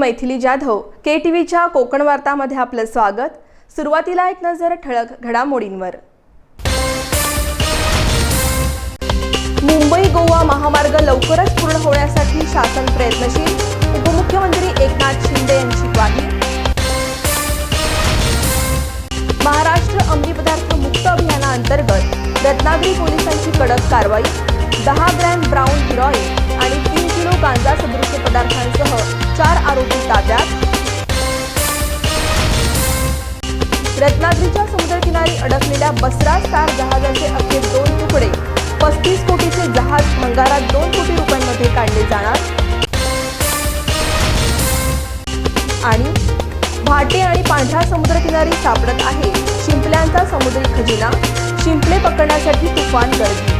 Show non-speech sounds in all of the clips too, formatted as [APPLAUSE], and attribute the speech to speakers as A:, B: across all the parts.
A: Maithili Jadhav K T व्हीच्या कोकण वार्तामध्ये आपलं स्वागत. सुरुवातीला एक नजर ठळक घडामोडींवर. मुंबई गोवा महामार्ग लवकरच पूर्ण होण्यासाठी शासन प्रयत्नशील उपमुख्यमंत्री एकनाथ शिंदे यांची ग्वाही. महाराष्ट्र अंमली पदार्थ मुक्त अभियानाअंतर्गत रत्नागिरी पोलिसांची कडक कारवाई दहा ग्रॅम ब्राऊन हिरॉईन आणि तीन किलो गांजा सदृश्य पदार्थांसह चार आरोपी ताब्यात. रत्नागिरीच्या समुद्रकिनारी अडकलेल्या बसरा स्टार जहाजाचे अखेर दोन तुकडे पस्तीस कोटीचे जहाज भंगारात दोन कोटी रुपयांमध्ये काढले जाणार. आणि भाटे आणि पांढरा समुद्रकिनारी सापडत आहे. शिंपल्यांचा समुद्री खजिना शिंपले पकडण्यासाठी तुफान गर्दी.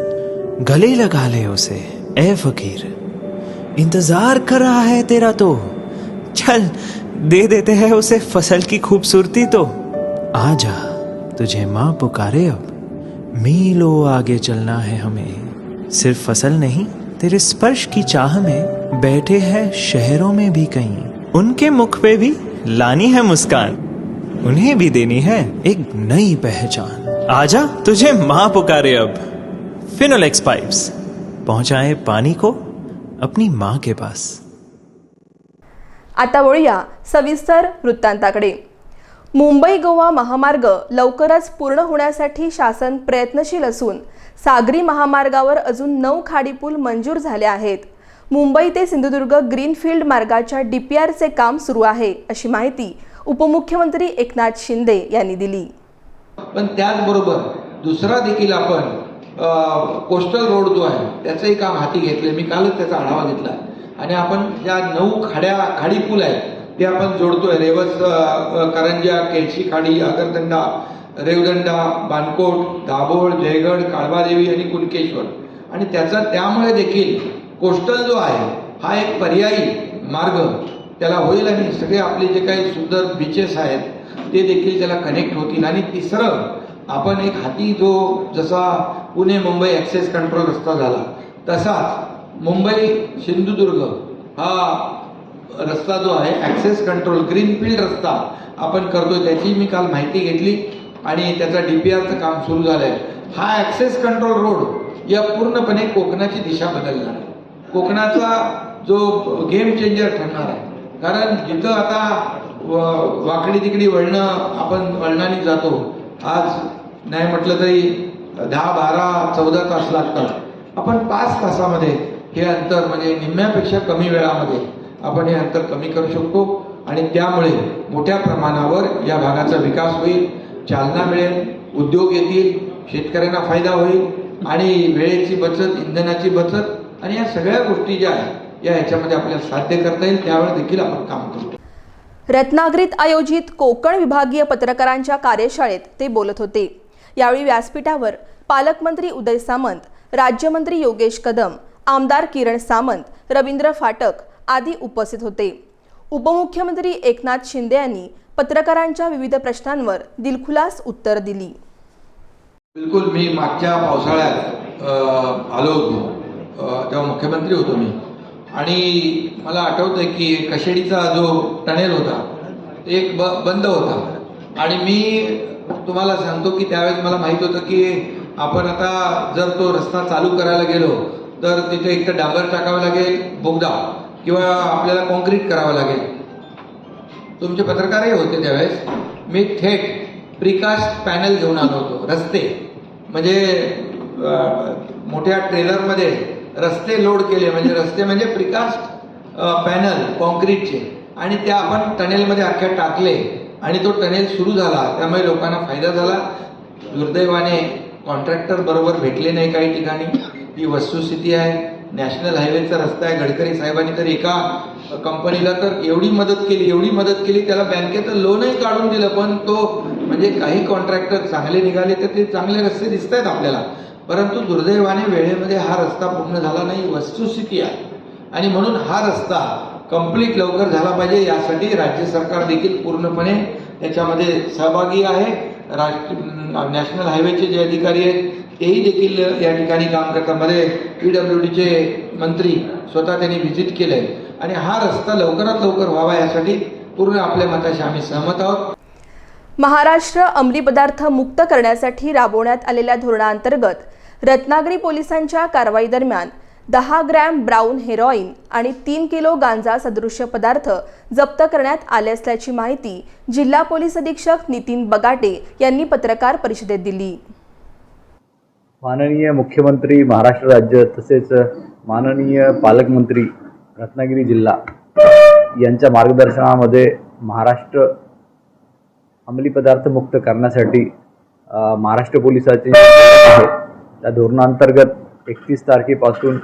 B: गले लगा ले उसे। ए फकीर, इंतज़ार कर रहा है तेरा तो। चल, दे देते हैं उसे फ़सल की खूबसूरती तो। आजा तुझे माँ पुकारे अब। मीलों आगे चलना है हमें। सिर्फ़ फ़सल नहीं, तेरे स्पर्श की चाह में बैठे हैं शहरों में भी कहीं। उनके मुख पे भी लानी है मुस्कान। उन्हें भी देनी है एक नई पहचान। आजा तुझे माँ पुकारे अब। फिनोलेक्स पाइप्स पहुंचाए पानी को अपनी माँ के पास।
A: आता वळूया सविस्तर वृत्तांताकडे. मुंबई गोवा महामार्ग लवकरच पूर्ण होण्यासाठी शासन प्रयत्नशील असून सागरी महामार्गावर अजून नऊ खाडीपूल मंजूर झाले आहेत. मुंबई ते सिंधुदुर्ग ग्रीनफील्ड मार्गाच्या डीपीआरचे काम सुरू आहे अशी माहिती उपमुख्यमंत्री एकनाथ शिंदे यांनी दिली.
C: पण त्याचबरोबर दुसरा देखील आपण कोस्टल रोड जो आहे त्याचंही काम हाती घेतलं मी कालच त्याचा आढावा घेतला. आणि आपण ज्या नऊ खाड्या खाडी पूल आहेत ते आपण जोडतोय. रेवस करंजा केळशी खाडी आगरदंडा रेवदंडा बानकोट दाभोळ जयगड काळबादेवी आणि कुणकेश्वर. आणि त्याचा त्यामुळे देखील कोस्टल जो आहे हा एक पर्यायी मार्ग त्याला होईल आणि सगळे आपले जे काही सुंदर बीचेस आहेत ते देखील त्याला कनेक्ट होतील. आणि तिसरं आपण एक हाती जो जसा पुणे मुंबई ॲक्सेस कंट्रोल रस्ता झाला तसाच मुंबई सिंधुदुर्ग हा रस्ता जो आहे ॲक्सेस कंट्रोल ग्रीनफील्ड रस्ता आपण करतोय त्याची मी काल माहिती घेतली आणि त्याचा डी पी आरचं काम सुरू झालं आहे हा ॲक्सेस कंट्रोल रोड या पूर्णपणे कोकणाची दिशा बदलणार आहे. कोकणाचा जो गेम चेंजर ठरणार आहे. कारण जिथं आता व- वाकडी तिकडी वळणं आपण वळणाने जातो आज नाही म्हटलं तरी दहा बारा चौदा तास लागतात. आपण पाच तासामध्ये हे अंतर म्हणजे निम्म्यापेक्षा कमी वेळामध्ये आपण हे अंतर कमी करू शकतो आणि त्यामुळे मोठ्या प्रमाणावर या भागाचा विकास होईल चालना मिळेल उद्योग येतील शेतकऱ्यांना फायदा होईल आणि वेळेची बचत इंधनाची बचत आणि या सगळ्या गोष्टी ज्या आहेत या ह्याच्यामध्ये आपल्याला साध्य करता येईल. त्यावर देखील आपण काम करू
A: रत्नागिरीत आयोजित कोकण विभागीय पत्रकारांच्या कार्यशाळेत ते बोलत होते. यावेळी व्यासपीठावर पालकमंत्री उदय सामंत राज्यमंत्री योगेश कदम आमदार किरण सामंत रवींद्र फाटक आदी उपस्थित होते. उपमुख्यमंत्री एकनाथ शिंदे यांनी पत्रकारांच्या विविध प्रश्नांवर दिलखुलास उत्तर दिली.
C: बिलकुल मी मागच्या पावसाळ्यात आलो होतो. तेव्हा मुख्यमंत्री होतो मी. आणि मला आठवतंय की कशेडीचा जो टनेल होता एक ब बंद होता. आणि मी तुम्हाला सांगतो की त्यावेळेस मला माहीत होतं की आपण आता जर तो रस्ता चालू करायला गेलो तर तिथे एक तर डांबर टाकावं लागेल बोगदा किंवा आपल्याला कॉन्क्रीट करावं लागेल. तुमचे पत्रकारही होते त्यावेळेस. मी थेट प्रिकास्ट पॅनल घेऊन आलो होतो रस्ते. म्हणजे मोठ्या ट्रेलरमध्ये रस्ते लोड केले म्हणजे रस्ते म्हणजे प्रिकास्ट पॅनल कॉन्क्रीटचे आणि त्या आपण टनेलमध्ये अख्ख्या टाकले आणि तो टनेल सुरू झाला. त्यामुळे लोकांना फायदा झाला. दुर्दैवाने कॉन्ट्रॅक्टर बरोबर भेटले नाही काही ठिकाणी. ही वस्तुस्थिती आहे. नॅशनल हायवेचा रस्ता आहे. गडकरी साहेबांनी तर एका कंपनीला तर एवढी मदत केली एवढी मदत केली त्याला बँकेचं लोनही काढून दिलं. पण तो म्हणजे काही कॉन्ट्रॅक्टर चांगले निघाले तर ते चांगले रस्ते दिसत आहेत आपल्याला. परंतु दुर्दैवाने वेळेमध्ये हा रस्ता पूर्ण झाला नाही वस्तुस्थिती आहे. आणि म्हणून हा रस्ता कंप्लीट लवकर झाला पाहिजे यासाठी राज्य सरकार देखील पूर्णपणे त्याच्यामध्ये सहभागी आहे. राष्ट्र नॅशनल हायवेचे जे अधिकारी आहेत तेही देखील या ठिकाणी काम करतात मध्ये पी डब्ल्यू डीचे मंत्री स्वतः त्यांनी व्हिजिट केले आणि हा रस्ता लवकरात लवकर व्हावा यासाठी पूर्ण आपल्या मताशी आम्ही सहमत आहोत.
A: महाराष्ट्र अंमली पदार्थ मुक्त करण्यासाठी राबवण्यात आलेल्या धोरणाअंतर्गत रत्नागिरी पोलिसांच्या कारवाई दरम्यान दहा ग्रॅम ब्राऊन हेरॉईन आणि तीन किलो गांजा सदृश्य पदार्थ जप्त करण्यात आले असल्याची माहिती जिल्हा पोलीस अधीक्षक नितीन बगाटे यांनी पत्रकार परिषदेत दिली.
D: माननीय मुख्यमंत्री महाराष्ट्र राज्य तसेच माननीय पालकमंत्री रत्नागिरी जिल्हा यांच्या मार्गदर्शनामध्ये महाराष्ट्र अंमली पदार्थ मुक्त करण्यासाठी महाराष्ट्र पोलिसाचे त्या धोरणांतर्गत एकतीस तारखेपासून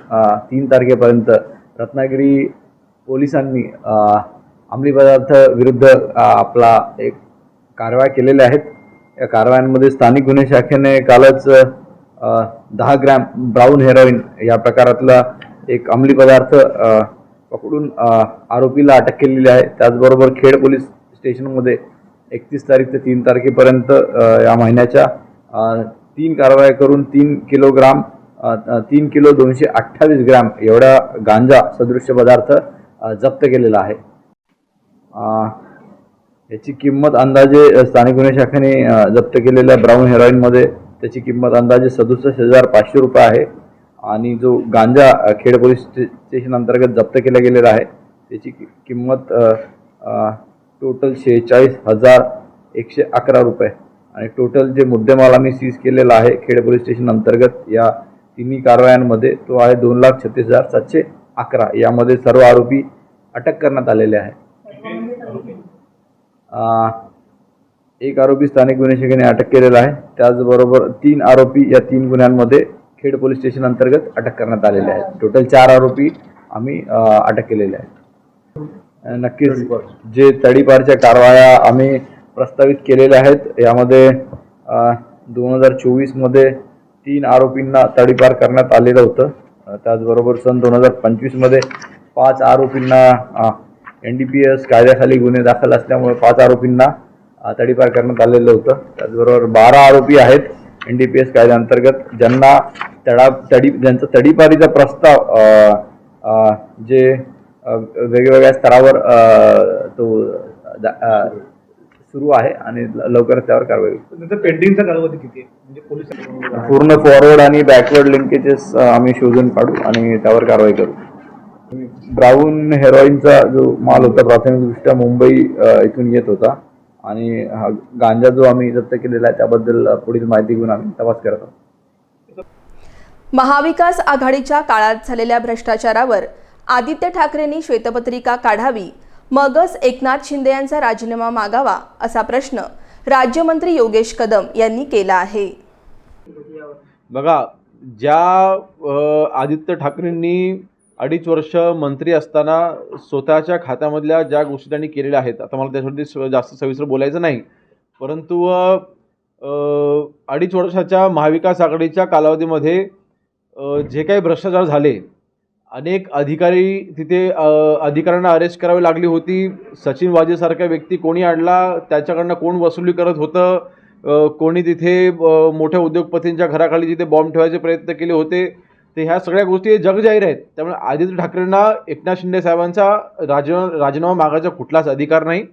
D: तीन तारखेपर्यंत रत्नागिरी पोलिसांनी अंमली पदार्थ विरुद्ध आपला एक कारवाया केलेल्या आहेत. या कारवायांमध्ये स्थानिक गुन्हे शाखेने कालच दहा ग्रॅम ब्राऊन हेरोईन या प्रकारातला एक अंमली पदार्थ पकडून आरोपीला अटक केलेली आहे. त्याचबरोबर खेड पोलीस स्टेशनमध्ये एकतीस तारीख ते तीन तारखेपर्यंत या महिन्याच्या तीन कारवाया करून तीन किलोग्राम तीन किलो दोनशे अठ्ठावीस ग्रॅम एवढा गांजा सदृश्य पदार्थ जप्त केलेला आहे. याची किंमत अंदाजे स्थानिक गुन्हे शाखेने जप्त केलेल्या ब्राऊन हेरॉईनमध्ये त्याची किंमत अंदाजे सदुसष्ट हजार पाचशे रुपये आहे आणि जो गांजा खेड पोलीस स्टेशन अंतर्गत जप्त केला गेलेला आहे त्याची कि- किंमत टोटल शेहेचाळीस हजार एकशे अकरा रुपये. आणि टोटल जे मुद्देमाल आम्ही सीज केलेला आहे खेड पोलीस स्टेशन अंतर्गत या तिन्ही कारवायांमध्ये तो आहे दोन लाख छत्तीस हजार सातशे अकरा. यामध्ये सर्व आरोपी अटक करण्यात आलेले आहे एक आरोपी स्थानिक गुन्हे शाखेने अटक केलेला आहे. त्याचबरोबर तीन आरोपी या तीन गुन्ह्यांमध्ये खेड पोलीस स्टेशन अंतर्गत अटक करण्यात आलेले आहेत. टोटल चार आरोपी आम्ही अटक केलेले आहेत. नक्कीच जे तडीपारच्या कारवाया आम्ही प्रस्तावित केलेले आहेत. यामध्ये दोन हजार चोवीसमध्ये तीन आरोपींना तडीपार करण्यात आलेलं होतं. त्याचबरोबर सन दोन हजार पंचवीसमध्ये पाच आरोपींना एन डी पी एस कायद्याखाली गुन्हे दाखल असल्यामुळे पाच आरोपींना तडीपार करण्यात आलेलं होतं. त्याचबरोबर बारा आरोपी आहेत एन डी पी एस कायद्याअंतर्गत ज्यांना तडा तडी ज्यांचा तडीपारीचा प्रस्ताव जे वेगवेगळ्या स्तरावर तो दा- सुरू आहे आणि लवकरच त्यावर कारवाई होईल.
E: पेंडिंगचा कालावधी किती आहे? म्हणजे पोलीस
D: पूर्ण फॉरवर्ड आणि बॅकवर्ड लिंकेजेस आम्ही शोधून काढू आणि त्यावर कारवाई करू. ब्राऊन हेरोईनचा जो माल होता प्राथमिकदृष्ट्या मुंबई इथून येत होता. आणि हा गांजा जो आम्ही जप्त केलेला आहे त्याबद्दल पुढील माहिती घेऊन आम्ही तपास करत आहोत.
A: महाविकास आघाडीच्या काळात झालेल्या भ्रष्टाचारावर आदित्य ठाकरेंनी श्वेतपत्रिका काढावी मगच एकनाथ शिंदे यांचा राजीनामा मागावा असा प्रश्न राज्यमंत्री योगेश कदम यांनी केला आहे.
F: बघा ज्या आदित्य ठाकरेंनी अडीच वर्ष मंत्री असताना स्वतःच्या खात्यामधल्या ज्या गोष्टी त्यांनी केलेल्या आहेत आता मला त्याच्यावरती स- जास्त सविस्तर बोलायचं नाही परंतु अडीच वर्षाच्या महाविकास आघाडीच्या कालावधीमध्ये जे काही भ्रष्टाचार झाले अनेक अधिकारी तिथे अधिकाऱ्यांना अरेस्ट करावी लागली होती. सचिन वाजेसारखा व्यक्ती कोणी आणला? त्याच्याकडनं कोण वसुली करत होतं? कोणी तिथे मोठ्या उद्योगपतींच्या घराखाली जिथे बॉम्ब ठेवायचे प्रयत्न केले होते? ते ह्या सगळ्या गोष्टी जगजाहीर आहेत. त्यामुळे आदित्य ठाकरेंना एकनाथ शिंदे साहेबांचा राज राजीनामा मागायचा कुठलाच अधिकार नाही.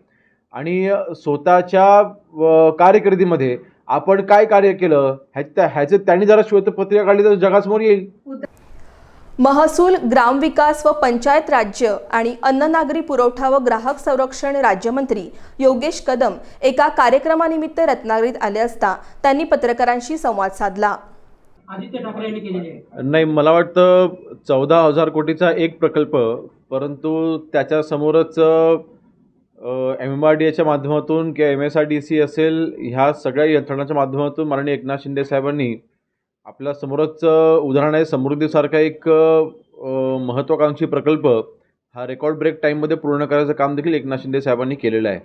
F: आणि स्वतःच्या कार्यकिर्दीमध्ये कारकिर्दीमध्ये आपण काय कार्य केलं? ह्याच्या ह्याचे त्यांनी जरा श्वेतपत्रिका काढली तर जगासमोर येईल.
A: महसूल ग्रामविकास व पंचायत राज्य आणि अन्न नागरी पुरवठा व ग्राहक संरक्षण राज्यमंत्री योगेश कदम एका कार्यक्रमानिमित्त रत्नागिरीत आले असता त्यांनी पत्रकारांशी संवाद साधला.
E: आदित्य ठाकरे यांनी केलेली आहे.
F: नाही मला वाटतं चौदा हजार कोटीचा एक प्रकल्प परंतु त्याच्यासमोरच एम एम आर डी एच्या माध्यमातून किंवा M S R D C असेल ह्या सगळ्या यंत्रणाच्या माध्यमातून माननीय एकनाथ शिंदे साहेबांनी आपल्या समोरच उदाहरण आहे समृद्धीसारखा एक महत्त्वाकांक्षी प्रकल्प. हा रेकॉर्ड ब्रेक टाईममध्ये पूर्ण करायचं काम देखील एकनाथ शिंदे साहेबांनी केलेलं आहे.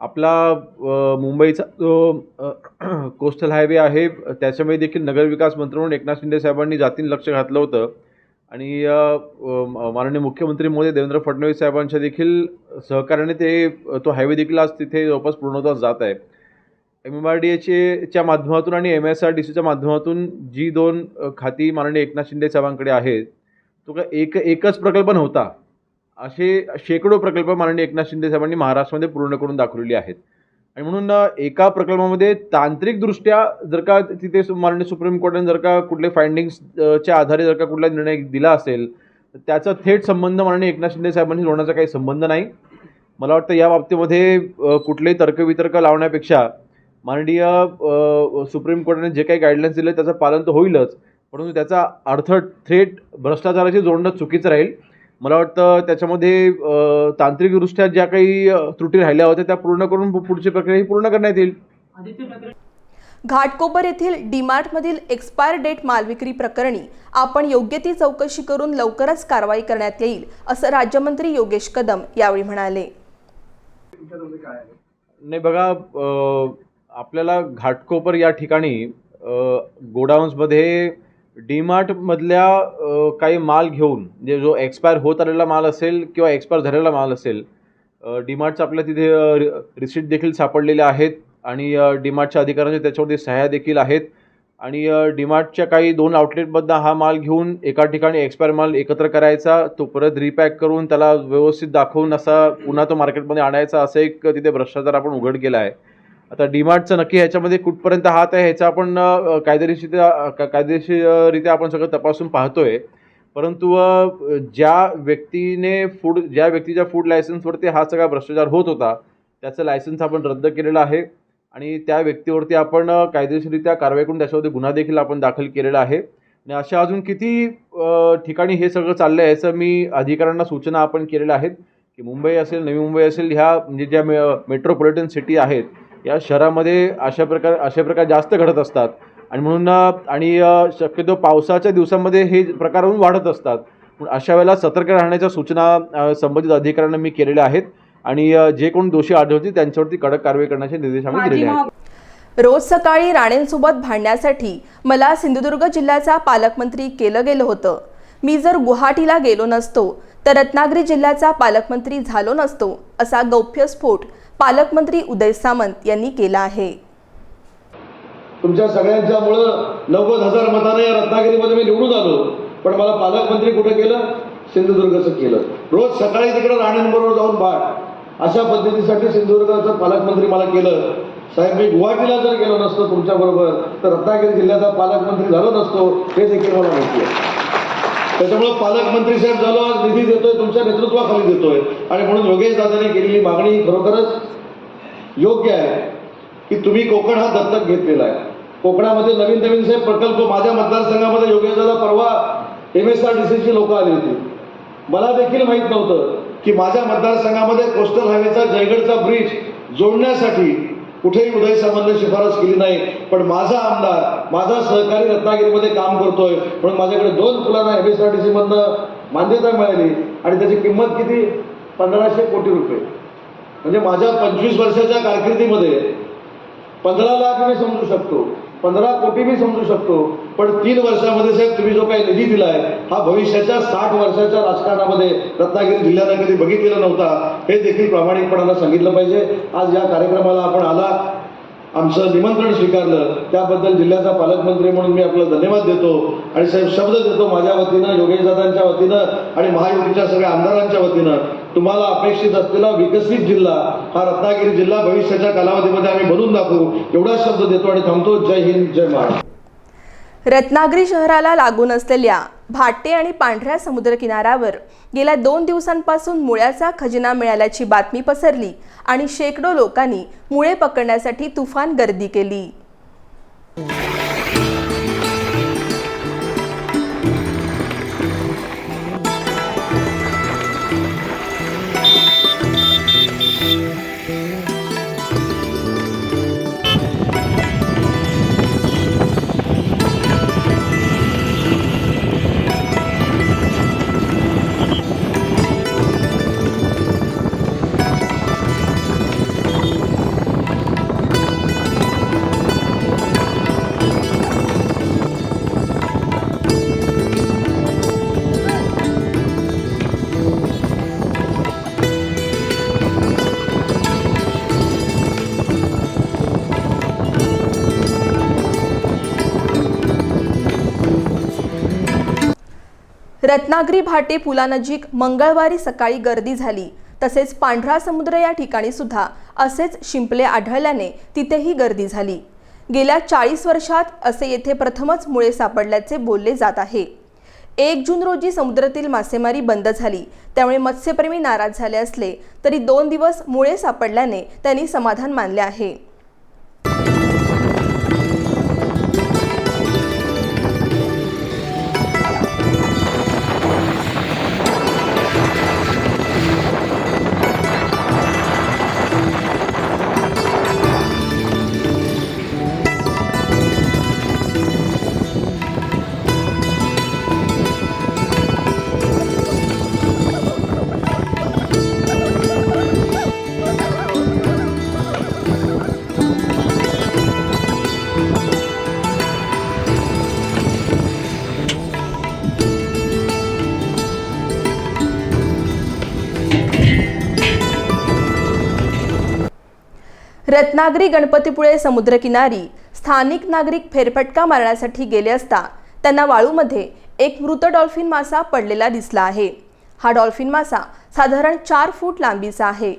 F: आपला मुंबईचा जो कोस्टल हायवे [CLEARS THROAT] आहे त्याच्यामध्ये देखील नगरविकास मंत्री म्हणून एकनाथ शिंदे साहेबांनी जातीनं लक्ष घातलं होतं. आणि माननीय मुख्यमंत्री मोदी देवेंद्र फडणवीस साहेबांच्या देखील सहकार्याने ते तो हायवे देखील आज तिथे जवळपास पूर्णत्वास जात आहे. एम एम आर डी एचे माध्यमातून आणि एम एस आर डी सीच्या माध्यमातून जी दोन खाती माननीय एकनाथ शिंदे साहेबांकडे आहेत तो का एक एकच प्रकल्प नव्हता. असे शेकडो प्रकल्प माननीय एकनाथ शिंदे साहेबांनी महाराष्ट्रामध्ये पूर्ण करून दाखवलेले आहेत. आणि म्हणून एका प्रकल्पामध्ये तांत्रिकदृष्ट्या जर का तिथे सु- माननीय सुप्रीम कोर्टाने जर का कुठले फायंडिंग्सच्या आधारे जर का कुठला निर्णय दिला असेल तर त्याचा थेट संबंध माननीय एकनाथ शिंदे साहेबांनी जोडण्याचा काही संबंध नाही. मला वाटतं या बाबतीमध्ये कुठलेही तर्कवितर्क लावण्यापेक्षा माननीय सुप्रीम कोर्टाने जे काही गाईडलाईन्स दिले त्याचं पालन तर होईलच. परंतु त्याचा अर्थ थेट भ्रष्टाचाराशी जोडणं चुकीचं राहील. मला वाटतं त्याच्यामध्ये तांत्रिकदृष्ट्या ज्या काही त्रुटी राहिल्या होत्या त्या पूर्ण करून पु- पुढची प्रक्रिया ही पूर्ण करण्यात येईल.
A: घाटकोपर येथील डीमार्टमधील एक्सपायर डेट मालविक्री प्रकरणी आपण योग्य ती चौकशी करून लवकरच कारवाई करण्यात येईल असं राज्यमंत्री योगेश कदम यावेळी म्हणाले.
F: नाही बघा आपल्याला घाटकोपर या ठिकाणी गोडाऊन्समध्ये डीमार्टमधल्या काही माल घेऊन म्हणजे जो एक्सपायर होत आलेला माल असेल किंवा एक्सपायर झालेला माल असेल डीमार्टचं आपल्या तिथे रिसिट देखील सापडलेले आहेत आणि डीमार्टच्या अधिकाऱ्यांच्या त्याच्यावरती सह्या देखील आहेत आणि डीमार्टच्या काही दोन आउटलेटमधनं हा माल घेऊन एका ठिकाणी एक्सपायर माल एकत्र करायचा तो परत रिपॅक करून त्याला व्यवस्थित दाखवून असा पुन्हा तो मार्केटमध्ये आणायचा असं एक तिथे भ्रष्टाचार आपण उघड केला आहे. आता डीमार्टचं नक्की ह्याच्यामध्ये कुठपर्यंत हात आहे ह्याचा आपण कायदेशीर कायदेशीररित्या आपण सगळं तपासून पाहतोय. परंतु ज्या व्यक्तीने फूड ज्या व्यक्तीच्या फूड लायसन्सवरती हा सगळा भ्रष्टाचार होत होता त्याचं लायसन्स आपण रद्द केलेलं आहे. आणि त्या व्यक्तीवरती आपण कायदेशीररित्या कारवाई करून त्याच्यावरती गुन्हा देखील आपण दाखल केलेला आहे. आणि अशा अजून किती ठिकाणी हे सगळं चाललं आहे याचं मी अधिकाऱ्यांना सूचना आपण केलेल्या आहेत. की मुंबई असेल नवी मुंबई असेल ह्या म्हणजे ज्या मे मेट्रोपॉलिटन सिटी आहेत या शहरामध्ये अशा प्रकार अशा प्रकार जास्त घडत असतात. आणि म्हणून आणि शक्यतो पावसाच्या दिवसामध्ये हे प्रकार होऊन वाढत असतात. म्हणून अशा वेळेला सतर्क राहण्याच्या सूचना संबंधित अधिकाऱ्यांना मी केलेल्या आहेत. आणि जे कोण दोषी आढळतील त्यांच्यावरती कडक कारवाई करण्याचे निर्देश आम्ही दिलेले आहेत.
A: रोज सकाळी राणेंसोबत भांडण्यासाठी मला सिंधुदुर्ग जिल्ह्याचा पालकमंत्री केलं गेलं होतं. मी जर गुवाहाटीला गेलो नसतो तर रत्नागिरी जिल्ह्याचा पालकमंत्री झालो नसतो असा गौप्यस्फोट पालकमंत्री उदय सामंत यांनी केला आहे.
G: तुमच्या सगळ्यांच्यामुळं नव्वद हजार मताने या रत्नागिरीमध्ये मी निवडून आलो. पण मला पालकमंत्री कुठे केलं? सिंधुदुर्गचं केलं. रोज सकाळी तिकडे राणेंबरोबर जाऊन बाट अशा पद्धतीसाठी सिंधुदुर्गाचं पालकमंत्री मला केलं. साहेब मी गुवाहाटीला जर गेलो नसतो तुमच्याबरोबर तर रत्नागिरी जिल्ह्याचा पालकमंत्री झालो नसतो हे देखील मला माहिती आहे. त्याच्यामुळे पालकमंत्री साहेब झालो आज निधी देतोय तुमच्या नेतृत्वाखाली देतोय. आणि म्हणून योगेश दादाने केलेली मागणी ही खरोखरच योग्य आहे की तुम्ही कोकण हा दत्तक घेतलेला आहे. कोकणामध्ये नवीन नवीन साहेब प्रकल्प माझ्या मतदारसंघामध्ये योगेश दादा परवा एम एस आर डी सीची लोक आली होती. मला देखील माहीत नव्हतं की माझ्या मतदारसंघामध्ये कोस्टल हायवेचा जयगडचा ब्रिज जोडण्यासाठी कुठेही उदय सामंतने शिफारस केली नाही. पण माझा आमदार माझा सहकारी रत्नागिरीमध्ये काम करतोय. म्हणून माझ्याकडे दोन पुलांना एम एस आर टी सीमधनं मान्यता मिळाली आणि त्याची किंमत किती? पंधराशे कोटी रुपये. म्हणजे माझ्या पंचवीस वर्षाच्या कारकिर्दीमध्ये पंधरा लाख मी समजू शकतो. पंधरा कोटी मी समजू शकतो. पण तीन वर्षामध्ये साहेब तुम्ही जो काही निधी दिलाय हा भविष्याच्या साठ वर्षाच्या राजकारणामध्ये रत्नागिरी जिल्ह्यानं कधी बघितलेला नव्हता. हे देखील प्रामाणिकपणानं सांगितलं पाहिजे. आज या कार्यक्रमाला आपण आला आमचं निमंत्रण स्वीकारलं. त्याबद्दल जिल्ह्याचा पालकमंत्री म्हणून मी आपला धन्यवाद देतो. आणि साहेब शब्द देतो माझ्या वतीनं योगेश दादांच्या वतीनं आणि महायुतीच्या सगळ्या आमदारांच्या वतीनं. तुम्हाला अपेक्षित असलेला विकसित जिल्हा हा रत्नागिरी जिल्हा भविष्याच्या कालावधीमध्ये आम्ही बनवून दाखवू. एवढा शब्द देतो आणि थांबतो. जय हिंद जय महाराष्ट्र.
A: रत्नागिरी शहराला लागून असलेल्या भाटे आणि पांढऱ्या समुद्रकिनाऱ्यावर गेल्या दोन दिवसांपासून मुळ्याचा खजिना मिळाल्याची बातमी पसरली आणि शेकडो लोकांनी मुळे पकडण्यासाठी तुफान गर्दी केली. रत्नागिरी भाटे पुलानजीक मंगळवारी सकाळी गर्दी झाली. तसेच पांढरा समुद्र या ठिकाणी सुद्धा असेच शिंपले आढळल्याने तिथेही गर्दी झाली. गेल्या चाळीस वर्षात असे येथे प्रथमच मुळे सापडल्याचे बोलले जात आहे. एक जून रोजी समुद्रातील मासेमारी बंद झाली. त्यामुळे मत्स्यप्रेमी नाराज झाले असले तरी दोन दिवस मुळे सापडल्याने त्यांनी समाधान मानले आहे. रत्नागिरी गणपतीपुळे समुद्रकिनारी स्थानिक नागरिक फेरफटका मारण्यासाठी गेले असता त्यांना वाळूमध्ये एक मृत डॉल्फिन मासा पडलेला दिसला आहे. हा डॉल्फिन मासा साधारण चार फूट लांबीचा आहे.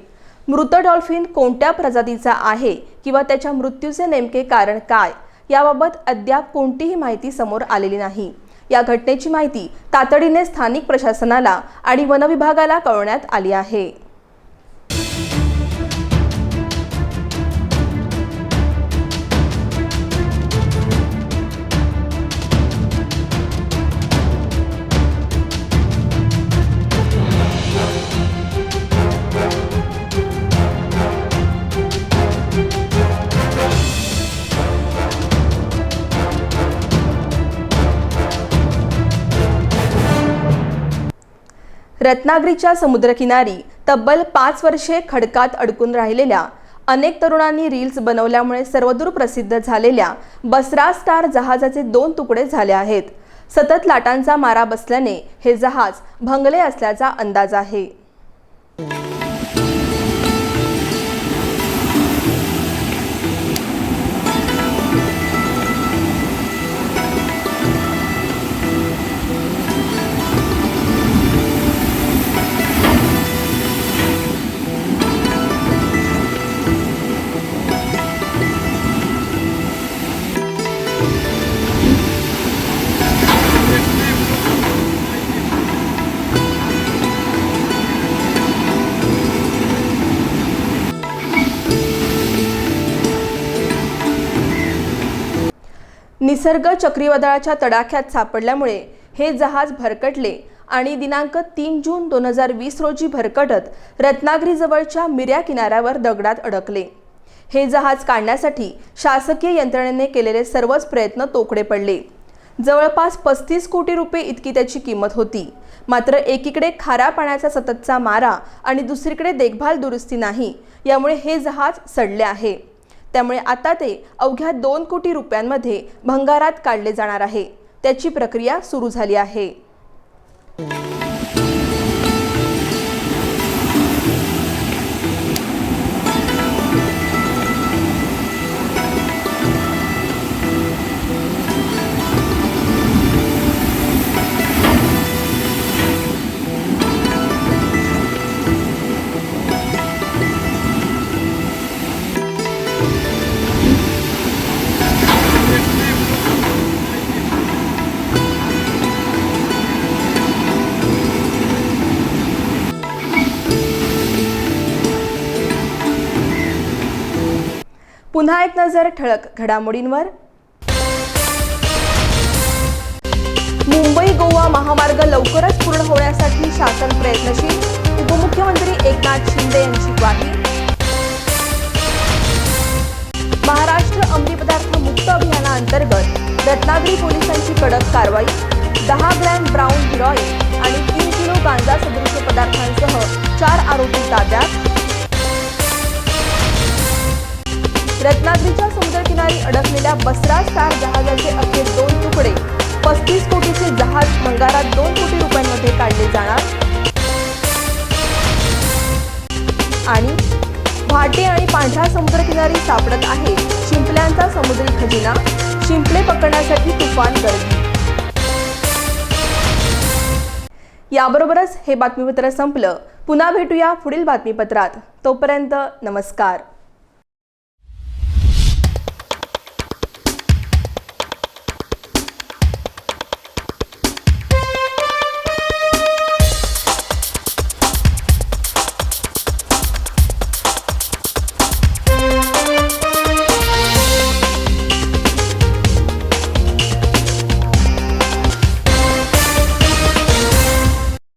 A: मृत डॉल्फिन कोणत्या प्रजातीचा आहे किंवा त्याच्या मृत्यूचे नेमके कारण काय याबाबत अद्याप कोणतीही माहिती समोर आलेली नाही. या घटनेची माहिती तातडीने स्थानिक प्रशासनाला आणि वनविभागाला कळवण्यात आली आहे. रत्नागिरीच्या समुद्रकिनारी तब्बल पाच वर्षे खडकात अडकून राहिलेल्या अनेक तरुणांनी रील्स बनवल्यामुळे सर्वदूर प्रसिद्ध झालेल्या बसरा स्टार जहाजाचे दोन तुकडे झाले आहेत. सतत लाटांचा मारा बसल्याने हे जहाज भंगले असल्याचा अंदाज आहे. निसर्ग चक्रीवादळाच्या तडाख्यात सापडल्यामुळे हे जहाज भरकटले आणि दिनांक तीन जून दोन हजार वीस रोजी भरकटत रत्नागिरीजवळच्या मिऱ्या किनाऱ्यावर दगडात अडकले. हे जहाज काढण्यासाठी शासकीय यंत्रणेने केलेले सर्वच प्रयत्न तोकडे पडले. जवळपास पस्तीस कोटी रुपये इतकी त्याची किंमत होती. मात्र एकीकडे खाऱ्या पाण्याचा सततचा मारा आणि दुसरीकडे देखभाल दुरुस्ती नाही यामुळे हे जहाज सडले आहे. त्यामुळे आता ते अवघ्या दोन कोटी रुपयांमध्ये भंगारात काढले जाणार आहे. त्याची प्रक्रिया सुरू झाली आहे. पुन्हा एक नजर ठळक घडामोडींवर. मुंबई गोवा महामार्ग लवकरच पूर्ण होण्यासाठी शासन प्रयत्नशील उपमुख्यमंत्री एकनाथ शिंदे यांची ग्वाही. महाराष्ट्र अंमली पदार्थ मुक्त अभियानाअंतर्गत रत्नागिरी पोलिसांची कडक कारवाई दहा ग्रॅम ब्राऊन हिरॉईन आणि तीन किलो गांजा सदृश पदार्थांसह चार आरोपी ताब्यात. रत्नागिरीच्या समुद्रकिनारी अडकलेल्या बसरा स्टार जहाजाचे अखेर दोन तुकडे पस्तीस कोटीचे जहाज भंगारात दोन कोटी रुपयांमध्ये काढले जाणार. आणि भाटे आणि पांढरा समुद्रकिनारी सापडत आहे शिंपल्यांचा समुद्री खजिना. शिंपले पकडण्यासाठी तुफान गर्दी. याबरोबरच हे बातमीपत्र संपलं. पुन्हा भेटूया पुढील बातमीपत्रात. तोपर्यंत नमस्कार.